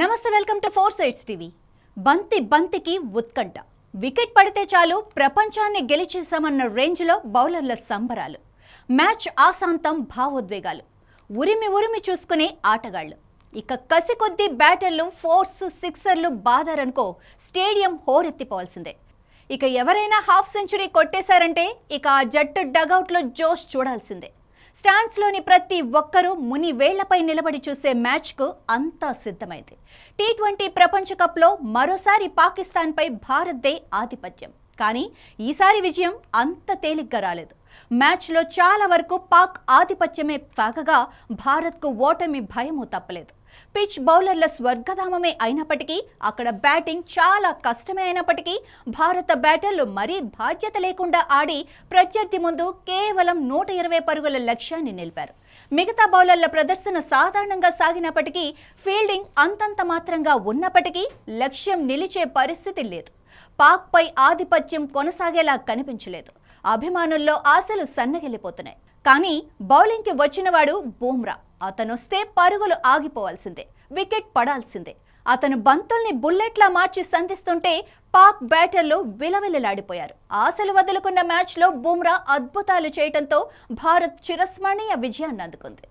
నమస్తే welcome to four sides TV. బంతి బంతికి ఉత్కంఠ. వికెట్ పడితే చాలు ప్రపంచాన్ని గెలిచేశామన్న రేంజ్లో బౌలర్ల సంబరాలు. మ్యాచ్ ఆశాంతం భావోద్వేగాలు. ఉరిమి ఉరిమి చూసుకునే ఆటగాళ్ళు ఇక కసి కొద్దీ బ్యాటర్లు ఫోర్స్ సిక్సర్లు బాధారనుకో స్టేడియం హోరెత్తిపోవాల్సిందే. ఇక ఎవరైనా హాఫ్ సెంచరీ కొట్టేశారంటే ఇక ఆ జట్టు డగౌట్లో జోష్ చూడాల్సిందే. స్టాండ్స్లోని ప్రతి ఒక్కరూ ముని వేళ్ళపై నిలబడి చూసే మ్యాచ్కు అంతా సిద్ధమైంది. టీ ట్వంటీ ప్రపంచ కప్లో మరోసారి పాకిస్తాన్పై భారత్దే ఆధిపత్యం. కానీ ఈసారి విజయం అంత తేలిగ్గా రాలేదు. మ్యాచ్లో చాలా వరకు పాక్ ఆధిపత్యమే సాగగా భారత్కు ఓటమి భయము తప్పలేదు. పిచ్ బౌలర్ల స్వర్గధామమే అయినప్పటికీ అక్కడ బ్యాటింగ్ చాలా కష్టమే అయినప్పటికీ భారత బ్యాటర్లు మరీ బాధ్యత లేకుండా ఆడి ప్రత్యర్థి ముందు కేవలం నూట ఇరవై పరుగుల లక్ష్యాన్ని నిలిపారు. మిగతా బౌలర్ల ప్రదర్శన సాధారణంగా సాగినప్పటికీ ఫీల్డింగ్ అంతంత మాత్రంగా ఉన్నప్పటికీ లక్ష్యం నిలిచే పరిస్థితి లేదు. పాక్పై ఆధిపత్యం కొనసాగేలా కనిపించలేదు. అభిమానుల్లో ఆశలు సన్నగిల్లిపోతున్నాయి. కానీ బౌలింగ్కి వచ్చినవాడు బూమ్రా. అతనొస్తే పరుగులు ఆగిపోవాల్సిందే వికెట్ పడాల్సిందే. అతను బంతుల్ని బుల్లెట్లా మార్చి సంధిస్తుంటే పాక్ బ్యాటర్లు విలవిలలాడిపోయారు. ఆశలు వదులుకున్న మ్యాచ్లో బుమ్రా అద్భుతాలు చేయడంతో భారత్ చిరస్మరణీయ విజయాన్ని అందుకుంది.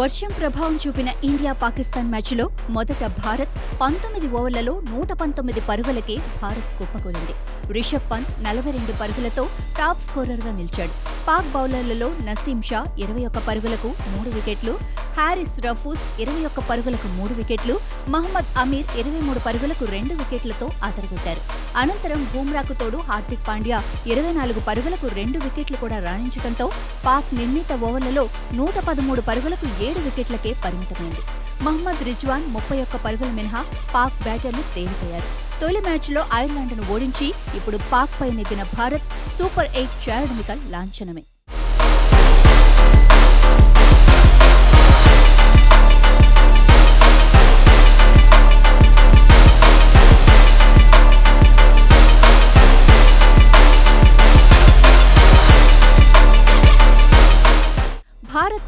వర్షం ప్రభావం చూపిన ఇండియా పాకిస్తాన్ మ్యాచ్లో మొదట భారత్ పంతొమ్మిది ఓవర్లలో నూట పంతొమ్మిది పరుగులకే భారత్ కుప్పకూలింది. రిషబ్ పంత్ నలభై రెండు పరుగులతో టాప్ స్కోరర్గా నిలిచాడు. పాక్ బౌలర్లలో నసీం షా ఇరవై ఒక్క పరుగులకు మూడు వికెట్లు హారిస్ రఫూస్ ఇరవై ఒక్క పరుగులకు మూడు వికెట్లు మహమ్మద్ అమీర్ ఇరవై మూడు పరుగులకు రెండు వికెట్లతో అదరగొట్టారు. అనంతరం బూమ్రాకు తోడు హార్దిక్ పాండ్యా ఇరవై నాలుగు పరుగులకు రెండు వికెట్లు కూడా రాణించడంతో పాక్ నిర్ణీత ఓవర్లలో నూట పదమూడు పరుగులకు ఏడు వికెట్లకే పరిమితమైంది. మహమ్మద్ రిజ్వాన్ ముప్పై ఒక్క పరుగుల మినహా పాక్ బ్యాటర్లు తేలిపోయారు. తొలి మ్యాచ్లో ఐర్లాండ్ను ఓడించి ఇప్పుడు పాక్ పై నెగ్గిన భారత్ సూపర్ ఎయిట్ చేయడమిక లాంఛనమే.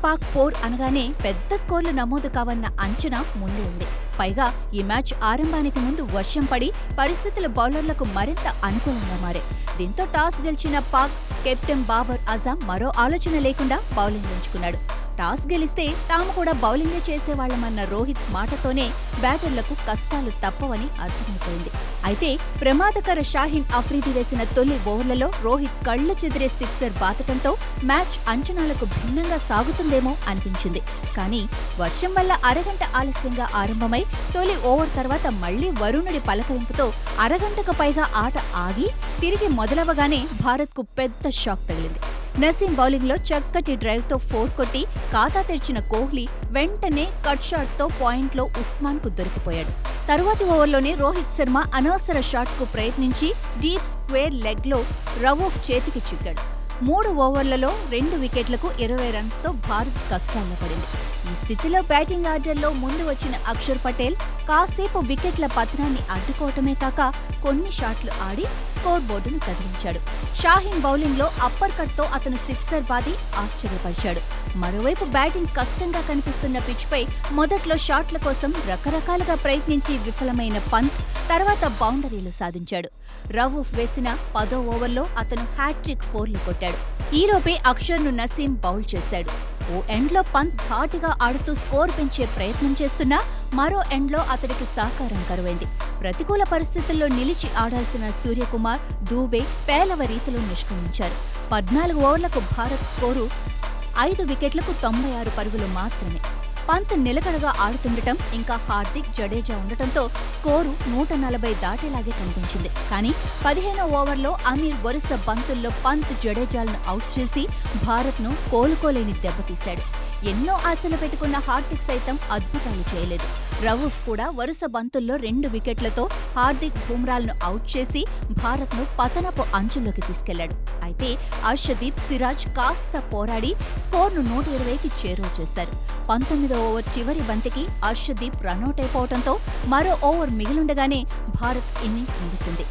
పాక్ పోర్ అనగానే పెద్ద స్కోర్లు నమోదు కావన్న అంచనా ముందు ఉంది. పైగా ఈ మ్యాచ్ ఆరంభానికి ముందు వర్షం పడి పరిస్థితులు బౌలర్లకు మరింత అనుకూలంగా మారే దీంతో టాస్ గెలిచిన పాక్ కెప్టెన్ బాబర్ అజాం మరో ఆలోచన లేకుండా బౌలింగ్ ఎంచుకున్నాడు. టాస్ గెలిస్తే తాము కూడా బౌలింగే చేసేవాళ్ళమన్న రోహిత్ మాటతోనే బ్యాటర్లకు కష్టాలు తప్పవని అర్థమైపోయింది అయితే ప్రమాదకర షాహీన్ అఫ్రీది వేసిన తొలి ఓవర్లలో రోహిత్ కళ్ళు చెదిరే సిక్సర్ బాతటంతో మ్యాచ్ అంచనాలకు భిన్నంగా సాగుతుందేమో అనిపించింది. కానీ వర్షం వల్ల అరగంట ఆలస్యంగా ఆరంభమై తొలి ఓవర్ తర్వాత మళ్ళీ వరుణుడి పలకరింపుతో అరగంటకు పైగా ఆట ఆగి తిరిగి మొదలవగానే భారత్కు పెద్ద షాక్ తగిలింది. నసీం బౌలింగ్లో చక్కటి డ్రైవ్తో ఫోర్ కొట్టి ఖాతా తెరిచిన కోహ్లీ వెంటనే కట్ షాట్తో పాయింట్లో ఉస్మాన్కు దొరికిపోయాడు. తరువాతి ఓవర్లోనే రోహిత్ శర్మ అనవసర షాట్కు ప్రయత్నించి డీప్ స్క్వేర్ లెగ్లో రవూఫ్ చేతికి చిక్కాడు. మూడు ఓవర్లలో రెండు వికెట్లకు ఇరవై రన్స్తో భారత్ కష్టాల్లో పడింది. ఈ స్థితిలో బ్యాటింగ్ ఆర్డర్లో ముందు వచ్చిన అక్షర్ పటేల్ కాసేపు వికెట్ల పతనాన్ని అడ్డుకోవటమే కాక కొన్ని షాట్లు ఆడి స్కోర్ బోర్డును కదిలించాడు. షాహీన్ బౌలింగ్లో అప్పర్ కట్తో అతను సిక్సర్ బాది ఆశ్చర్యపరిచాడు. మరోవైపు బ్యాటింగ్ కష్టంగా కనిపిస్తున్న పిచ్పై మొదట్లో షాట్ల కోసం రకరకాలుగా ప్రయత్నించి విఫలమైన పంత్ తర్వాత బౌండరీలు సాధించాడు. రవూఫ్ వేసిన పదో ఓవర్లో అతను హ్యాట్రిక్ ఫోర్లు కొట్టాడు. ఈలోపే అక్షర్ను నసీం బౌల్ చేశాడు. ఓ ఎండ్లో పంత్ ధాటిగా ఆడుతూ స్కోర్ పెంచే ప్రయత్నం చేస్తున్నా మరో ఎండ్లో అతడికి సహకారం కరువైంది. ప్రతికూల పరిస్థితుల్లో నిలిచి ఆడాల్సిన సూర్యకుమార్ దూబే పేలవ రీతిలో నిష్క్రమించారు. పద్నాలుగు ఓవర్లకు భారత్ స్కోరు ఐదు వికెట్లకు తొంభై ఆరు పరుగులు మాత్రమే. పంత్ నిలకడగా ఆడుతుండటం ఇంకా హార్దిక్ జడేజా ఉండటంతో స్కోరు నూట నలభై దాటేలాగే కనిపించింది. కానీ పదిహేనో ఓవర్లో అమీర్ వరుస బంతుల్లో పంత్ జడేజాలను అవుట్ చేసి భారత్ను కోలుకోలేని దెబ్బతీశాడు. ఎన్నో ఆశలు పెట్టుకున్న హార్దిక్ సైతం అద్భుతాలు చేయలేదు. రవూఫ్ కూడా వరుస బంతుల్లో రెండు వికెట్లతో హార్దిక్ బుమ్రాల్ను అవుట్ చేసి భారత్ను పతనపు అంచులోకి తీసుకెళ్ళాడు. అయితే హర్షదీప్ సిరాజ్ కాస్త పోరాడి స్కోర్ను నూట ఇరవైకి చేరువ చేశారు. పంతొమ్మిదో ఓవర్ చివరి బంతికి అర్షదీప్ రన్అట్ అయిపోవడంతో మరో ఓవర్ మిగిలుండగానే భారత్ ఇన్నింగ్స్ ముగిసింది.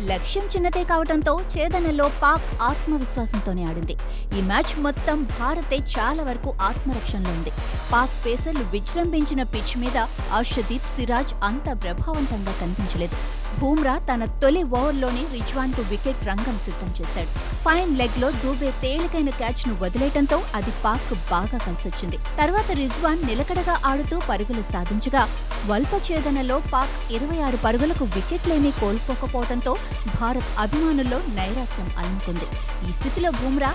లక్ష్యం చిన్నదే కావడంతో ఛేదనలో పాక్ ఆత్మవిశ్వాసంతోనే ఆడింది. ఈ మ్యాచ్ మొత్తం భారతే చాలా వరకు ఆత్మరక్షణలో ఉంది. పాక్ పేసర్లు విజృంభించిన పిచ్ మీద అర్షదీప్ సిరాజ్ అంత ప్రభావవంతంగా కనిపించలేదు. బూమ్రా తన తొలి ఓవర్లోనే రిజ్వాన్కు వికెట్ రంగం సిద్ధం చేశాడు. ఫైన్ లెగ్లో దూబే తేలికైన క్యాచ్ను వదిలేయటంతో అది పాక్ బాగా కలిసొచ్చింది. తర్వాత రిజ్వాన్ నిలకడగా ఆడుతూ పరుగులు సాధించగా స్వల్ప ఛేదనలో పాక్ ఇరవై ఆరు పరుగులకు వికెట్లేమీ కోల్పోకపోవడంతో భారత్ అభిమానుల్లో నైరాశ్యం అలుముకుంది. ఈ స్థితిలో బూమ్రా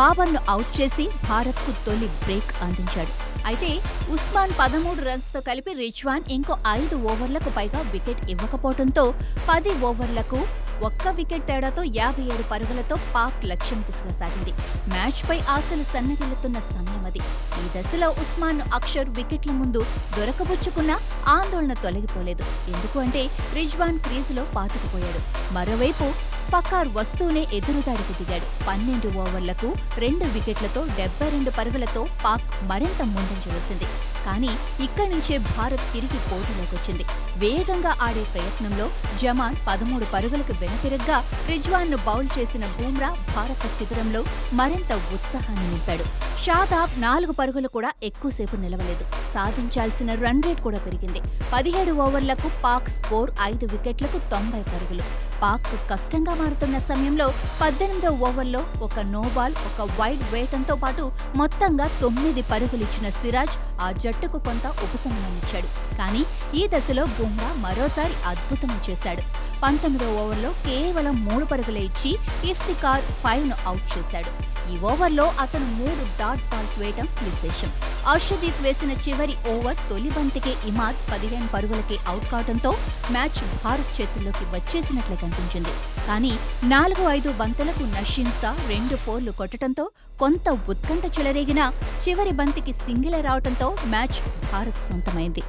బాబర్ను అవుట్ చేసి భారత్కు తొలి బ్రేక్ అందించాడు. అయితే ఉస్మాన్ పదమూడు రన్స్తో కలిపి రిజ్వాన్ ఇంకో ఐదు ఓవర్లకు పైగా వికెట్ ఇవ్వకపోవడంతో పది ఓవర్లకు ఒక్క వికెట్ తేడాతో యాభై ఏడు పరుగులతో పాక్ లక్ష్యం దిశగా సాగింది. మ్యాచ్పై ఆశలు సన్నగిల్లుతున్న సమయం అది. ఈ దశలో ఉస్మాన్ అక్షర్ వికెట్ల ముందు దొరకబుచ్చుకున్న ఆందోళన తొలగిపోలేదు. ఎందుకు అంటే రిజ్వాన్ క్రీజులో పాతుకుపోయాడు. మరోవైపు పకార్ వస్తూనే ఎదురుదాడికి దిగాడు. పన్నెండు ఓవర్లకు రెండు వికెట్లతో డెబ్బై రెండు పరుగులతో పాక్ మరింత ముందంజ వేసింది. కానీ ఇక్కడి నుంచే భారత్ తిరిగి పోటీలోకొచ్చింది. వేగంగా ఆడే ప్రయత్నంలో జమాన్ పదమూడు పరుగులకు వెనుతిరగ్గా రిజ్వాన్ను బౌల్ చేసిన బూమ్రా భారత శిబిరంలో మరింత ఉత్సాహాన్ని నింపాడు. షాదాబ్ నాలుగు పరుగులు కూడా ఎక్కువసేపు నిలవలేదు. సాధించాల్సిన రన్ రేట్ కూడా పెరిగింది. పదిహేడు ఓవర్లకు పాక్ స్కోర్ ఐదు వికెట్లకు తొంభై పరుగులు. పాక్ కష్టంగా మారుతున్న సమయంలో పద్దెనిమిదో ఓవర్లో ఒక నోబాల్ ఒక వైడ్ వేయటంతో పాటు మొత్తంగా తొమ్మిది పరుగులిచ్చిన సిరాజ్ ఆ జట్టుకు కొంత ఉపశమనమిచ్చాడు కానీ ఈ దశలో బుమ్రా మరోసారి అద్భుతం చేశాడు. పంతొమ్మిదో ఓవర్లో కేవలం మూడు పరుగులు ఇచ్చి ఇఫ్తికార్ ఫైవ్ను అవుట్ చేశాడు. ఈ ఓవర్లో అతను మూడు డాట్ బాల్స్ వేయటం విశేషం. అర్షదీప్ వేసిన చివరి ఓవర్ తొలి బంతికే ఇమాద్ పదిహేను పరుగులకి అవుట్ కావడంతో మ్యాచ్ భారత్ చేతుల్లోకి వచ్చేసినట్లు కనిపించింది. కానీ నాలుగు ఐదు బంతులకు నషీన్సా రెండు ఫోర్లు కొట్టడంతో కొంత ఉత్కంఠ చెలరేగినా చివరి బంతికి సింగిల్ రావడంతో మ్యాచ్ భారత్ సొంతమైంది.